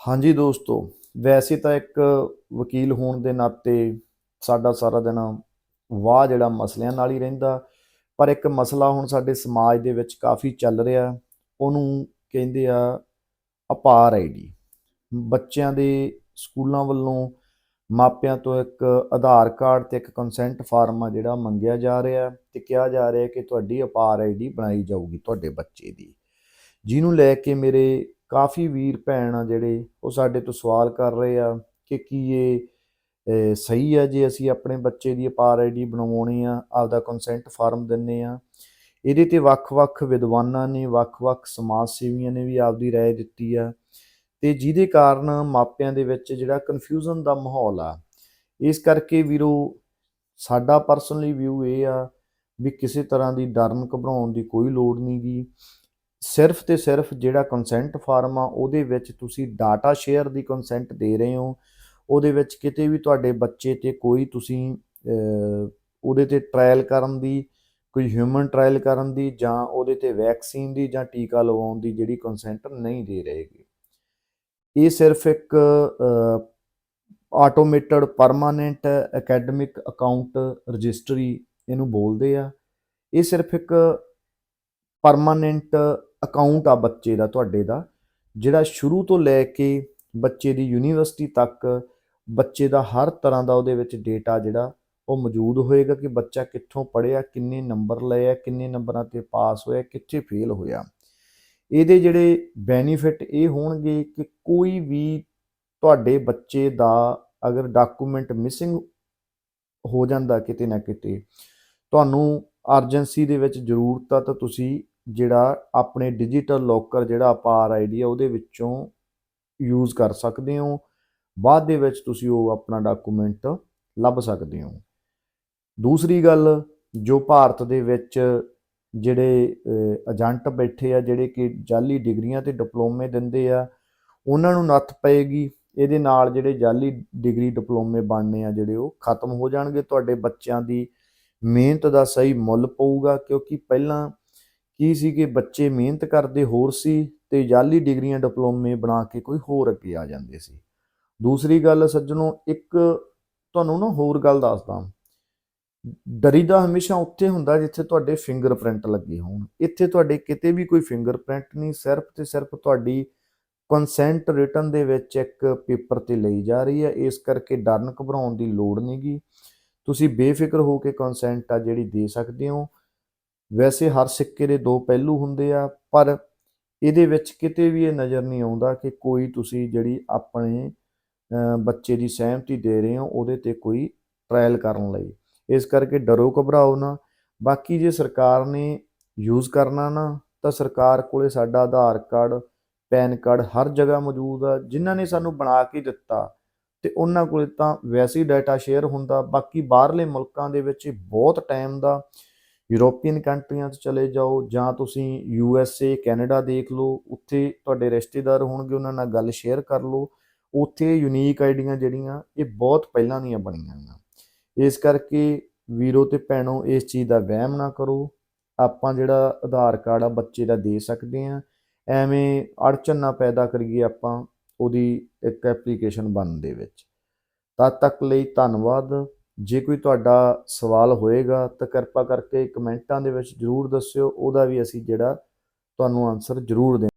ਹਾਂਜੀ ਦੋਸਤੋ, ਵੈਸੇ ਤਾਂ ਇੱਕ ਵਕੀਲ ਹੋਣ ਦੇ ਨਾਤੇ ਸਾਡਾ ਸਾਰਾ ਦਿਨ ਵਾਹ ਜਿਹੜਾ ਮਸਲਿਆਂ ਨਾਲ ਹੀ ਰਹਿੰਦਾ, ਪਰ ਇੱਕ ਮਸਲਾ ਹੁਣ ਸਾਡੇ ਸਮਾਜ ਦੇ ਵਿੱਚ ਕਾਫੀ ਚੱਲ ਰਿਹਾ, ਉਹਨੂੰ ਕਹਿੰਦੇ ਆ ਅਪਾਰ ਆਈਡੀ ਬੱਚਿਆਂ ਦੇ ਸਕੂਲਾਂ ਵੱਲੋਂ ਮਾਪਿਆਂ ਤੋਂ ਇੱਕ ਆਧਾਰ ਕਾਰਡ ਤੇ ਇੱਕ ਕੰਸੈਂਟ ਫਾਰਮ ਆ ਜਿਹੜਾ ਮੰਗਿਆ ਜਾ ਰਿਹਾ ਤੇ ਕਿਹਾ ਜਾ ਰਿਹਾ ਕਿ ਤੁਹਾਡੀ ਅਪਾਰ ਆਈਡੀ ਬਣਾਈ ਜਾਊਗੀ ਤੁਹਾਡੇ ਬੱਚੇ ਦੀ। ਜਿਹਨੂੰ ਲੈ ਕੇ ਮੇਰੇ ਕਾਫੀ ਵੀਰ ਭੈਣ ਆ ਜਿਹੜੇ ਉਹ ਸਾਡੇ ਤੋਂ ਸਵਾਲ ਕਰ ਰਹੇ ਆ ਕਿ ਕੀ ਇਹ ਅਹ, ਸਹੀ ਆ ਜੇ ਅਸੀਂ ਆਪਣੇ ਬੱਚੇ ਦੀ ਅਪਾਰ ਆਈਡੀ ਬਣਵਾਉਣੀ ਆ ਆਪਦਾ ਕੰਸੈਂਟ ਫਾਰਮ ਦਿੰਨੇ ਆ ਇਹਦੇ ਤੇ ਵੱਖ-ਵੱਖ ਵਿਦਵਾਨਾਂ ਨੇ ਵੱਖ-ਵੱਖ ਸਮਾਜ ਸੇਵੀਆਂ ਨੇ ਵੀ ਆਪਦੀ رائے ਦਿੱਤੀ ਆ ਤੇ ਜਿਹਦੇ ਕਾਰਨ ਮਾਪਿਆਂ ਦੇ ਵਿੱਚ ਜਿਹੜਾ ਕਨਫਿਊਜ਼ਨ ਦਾ ਮਾਹੌਲ ਆ ਇਸ ਕਰਕੇ ਵੀਰੋ ਸਾਡਾ ਪਰਸਨਲੀ ਵਿਊ ਇਹ ਆ ਵੀ ਕਿਸੇ ਤਰ੍ਹਾਂ ਦੀ ਡਰਨ ਘਬਰਾਉਣ ਦੀ ਕੋਈ ਲੋੜ ਨਹੀਂਗੀ ਸਿਰਫ ਤੇ ਸਿਰਫ ਜਿਹੜਾ ਕੰਸੈਂਟ ਫਾਰਮ ਆ, ਉਹਦੇ ਵਿੱਚ ਤੁਸੀਂ ਡਾਟਾ ਸ਼ੇਅਰ ਦੀ ਕੰਸੈਂਟ ਦੇ ਰਹੇ ਹੋ। ਉਹਦੇ ਵਿੱਚ ਕਿਤੇ ਵੀ ਤੁਹਾਡੇ ਬੱਚੇ ਤੇ ਕੋਈ ਤੁਸੀਂ ਉਹਦੇ ਤੇ ਟ੍ਰਾਇਲ ਕਰਨ ਦੀ, ਕੋਈ ਹਿਊਮਨ ਟ੍ਰਾਇਲ ਕਰਨ ਦੀ ਜਾਂ ਉਹਦੇ ਤੇ ਵੈਕਸੀਨ ਦੀ ਜਾਂ ਟੀਕਾ ਲਵਾਉਣ ਦੀ ਜਿਹੜੀ ਕੰਸੈਂਟ ਨਹੀਂ ਦੇ ਰਹੇਗੀ ਇਹ ਸਿਰਫ ਇੱਕ automated permanent academic account registry ਇਹਨੂੰ ਬੋਲਦੇ ਆ। ਇਹ ਸਿਰਫ ਇੱਕ ਪਰਮਾਨੈਂਟ ਅਕਾਊਂਟ ਆ ਬੱਚੇ ਦਾ, ਤੁਹਾਡੇ ਦਾ, ਜਿਹੜਾ ਸ਼ੁਰੂ ਤੋਂ ਲੈ ਕੇ ਬੱਚੇ ਦੀ ਯੂਨੀਵਰਸਿਟੀ ਤੱਕ ਬੱਚੇ ਦਾ ਹਰ ਤਰ੍ਹਾਂ ਦਾ ਉਹਦੇ ਵਿੱਚ ਡੇਟਾ ਜਿਹੜਾ ਉਹ ਮੌਜੂਦ ਹੋਏਗਾ ਕਿ ਬੱਚਾ ਕਿੱਥੋਂ ਪੜ੍ਹਿਆ, ਕਿੰਨੇ ਨੰਬਰ ਲਏ ਆ, ਕਿੰਨੇ ਨੰਬਰਾਂ ਤੇ ਪਾਸ ਹੋਇਆ, ਕਿੱਥੇ ਫੇਲ ਹੋਇਆ। ਇਹਦੇ ਜਿਹੜੇ ਬੈਨੀਫਿਟ ਇਹ ਹੋਣਗੇ ਕਿ ਕੋਈ ਵੀ ਤੁਹਾਡੇ ਬੱਚੇ ਦਾ ਅਗਰ ਡਾਕੂਮੈਂਟ ਮਿਸਿੰਗ ਹੋ ਜਾਂਦਾ ਕਿਤੇ ਨਾ ਕਿਤੇ, ਤੁਹਾਨੂੰ ਅਰਜੈਂਸੀ ਦੇ ਵਿੱਚ ਜ਼ਰੂਰਤ ਆ ਤਾਂ ਤੁਸੀਂ ਜਿਹੜਾ ਆਪਣੇ ਡਿਜੀਟਲ ਲੋਕਰ ਜਿਹੜਾ ਆਪਾਂ ਅਪਾਰ ਆਈਡੀ ਆ, ਉਹਦੇ ਵਿੱਚੋਂ ਯੂਜ਼ ਕਰ ਸਕਦੇ ਹੋ। ਬਾਅਦ ਦੇ ਵਿੱਚ ਤੁਸੀਂ ਉਹ ਆਪਣਾ ਡਾਕੂਮੈਂਟ ਲੱਭ ਸਕਦੇ ਹੋ। ਦੂਸਰੀ ਗੱਲ, ਜੋ ਭਾਰਤ ਦੇ ਵਿੱਚ ਜਿਹੜੇ ਏਜੰਟ ਬੈਠੇ ਆ, ਜਿਹੜੇ ਕਿ ਜਾਲੀ ਡਿਗਰੀਆਂ ਤੇ ਡਿਪਲੋਮੇ ਦਿੰਦੇ ਆ, ਉਹਨਾਂ ਨੂੰ ਨੱਥ ਪਏਗੀ। ਇਹਦੇ ਨਾਲ ਜਿਹੜੇ ਜਾਲੀ ਡਿਗਰੀ ਡਿਪਲੋਮੇ ਬਣਨੇ ਆ, ਜਿਹੜੇ ਉਹ ਖਤਮ ਹੋ ਜਾਣਗੇ। ਤੁਹਾਡੇ ਬੱਚਿਆਂ ਦੀ ਮਿਹਨਤ ਦਾ ਸਹੀ ਮੁੱਲ ਪਊਗਾ, ਕਿਉਂਕਿ ਪਹਿਲਾਂ ਕੀ ਸੀ ਕਿ ਬੱਚੇ ਮਿਹਨਤ ਕਰਦੇ ਹੋਰ ਸੀ ਤੇ ਜਾਲੀ ਡਿਗਰੀਆਂ ਡਿਪਲੋਮੇ ਬਣਾ ਕੇ ਕੋਈ ਹੋਰ ਅੱਗੇ ਆ ਜਾਂਦੇ ਸੀ। ਦੂਸਰੀ ਗੱਲ ਸੱਜਣੋ, ਇੱਕ ਤੁਹਾਨੂੰ ਨਾ ਹੋਰ ਗੱਲ ਦੱਸਦਾ। ਡਰੀਦਾ ਹਮੇਸ਼ਾ ਉੱਥੇ ਹੁੰਦਾ ਜਿੱਥੇ ਤੁਹਾਡੇ ਫਿੰਗਰਪ੍ਰਿੰਟ ਲੱਗੇ ਹੋਣ। ਇੱਥੇ ਤੁਹਾਡੇ ਕਿਤੇ ਵੀ ਕੋਈ ਫਿੰਗਰਪ੍ਰਿੰਟ ਨਹੀਂ, ਸਿਰਫ ਤੇ ਸਿਰਫ ਤੁਹਾਡੀ ਕੰਸੈਂਟ ਰਿਟਨ ਦੇ ਵਿੱਚ ਇੱਕ ਪੇਪਰ ਤੇ ਲਈ ਜਾ ਰਹੀ ਹੈ। ਇਸ ਕਰਕੇ ਡਰਨ ਘਬਰਾਉਣ ਦੀ ਲੋੜ ਨਹੀਂਗੀ ਤੁਸੀਂ ਬੇਫਿਕਰ ਹੋ ਕੇ ਕੰਸੈਂਟ ਆ ਜਿਹੜੀ ਦੇ ਸਕਦੇ ਹੋ। ਵੈਸੇ ਹਰ ਸਿੱਕੇ ਦੇ ਦੋ ਪਹਿਲੂ ਹੁੰਦੇ ਆ, ਪਰ ਇਹਦੇ ਵਿੱਚ ਕਿਤੇ ਵੀ ਇਹ ਨਜ਼ਰ ਨਹੀਂ ਆਉਂਦਾ ਕਿ ਕੋਈ ਤੁਸੀਂ ਜਿਹੜੀ ਆਪਣੇ ਬੱਚੇ ਦੀ ਸਹਿਮਤੀ ਦੇ ਰਹੇ ਹੋ, ਉਹਦੇ ਤੇ ਕੋਈ ਟ੍ਰਾਇਲ ਕਰਨ ਲਈ। ਇਸ ਕਰਕੇ ਡਰੋ ਘਬਰਾਓ ਨਾ। ਬਾਕੀ ਜੇ ਸਰਕਾਰ ਨੇ ਯੂਜ਼ ਕਰਨਾ ਨਾ, ਤਾਂ ਸਰਕਾਰ ਕੋਲੇ ਸਾਡਾ ਆਧਾਰ ਕਾਰਡ, ਪੈਨ ਕਾਰਡ ਹਰ ਜਗ੍ਹਾ ਮੌਜੂਦ ਆ। ਜਿਨ੍ਹਾਂ ਨੇ ਸਾਨੂੰ ਬਣਾ ਕੇ ਦਿੱਤਾ, ਤੇ ਉਹਨਾਂ ਕੋਲੇ ਤਾਂ ਵੈਸੇ ਹੀ ਡਾਟਾ ਸ਼ੇਅਰ ਹੁੰਦਾ। ਬਾਕੀ ਬਾਹਰਲੇ ਮੁਲਕਾਂ ਦੇ ਵਿੱਚ ਬਹੁਤ ਟਾਈਮ ਦਾ ਯੂਰੋਪੀਅਨ ਕੰਟਰੀਆਂ 'ਚ ਚਲੇ ਜਾਓ ਜਾਂ ਤੁਸੀਂ ਯੂ ਐਸ ਏ, ਕੈਨੇਡਾ ਦੇਖ ਲਓ, ਉੱਥੇ ਤੁਹਾਡੇ ਰਿਸ਼ਤੇਦਾਰ ਹੋਣਗੇ, ਉਹਨਾਂ ਨਾਲ ਗੱਲ ਸ਼ੇਅਰ ਕਰ ਲਓ। ਉੱਥੇ ਯੂਨੀਕ ਆਈਡੀਆਂ ਜਿਹੜੀਆਂ, ਇਹ ਬਹੁਤ ਪਹਿਲਾਂ ਦੀਆਂ ਬਣੀਆਂ ਹੋਈਆਂ ਇਸ ਕਰਕੇ ਵੀਰੋ ਤੇ ਭੈਣੋ, ਇਸ ਚੀਜ਼ ਦਾ ਵਹਿਮ ਨਾ ਕਰੋ। ਆਪਾਂ ਜਿਹੜਾ ਆਧਾਰ ਕਾਰਡ ਆ, ਬੱਚੇ ਦਾ ਦੇ ਸਕਦੇ ਆ ਐਵੇਂ ਅੜਚਨ ਨਾ ਪੈਦਾ ਕਰੀਏ ਆਪਾਂ, ਉਹਦੀ ਇੱਕ ਐਪਲੀਕੇਸ਼ਨ ਬਣਨ ਦੇ ਵਿੱਚ। ਤਦ ਤੱਕ ਲਈ ਧੰਨਵਾਦ। ਜੇ ਕੋਈ ਤੁਹਾਡਾ ਸਵਾਲ ਹੋਏਗਾ ਤਾਂ ਕਿਰਪਾ ਕਰਕੇ ਕਮੈਂਟਾਂ ਦੇ ਵਿੱਚ ਜਰੂਰ ਦੱਸਿਓ, ਉਹਦਾ ਵੀ ਅਸੀਂ ਜਿਹੜਾ ਤੁਹਾਨੂੰ ਆਨਸਰ ਜਰੂਰ ਦੇ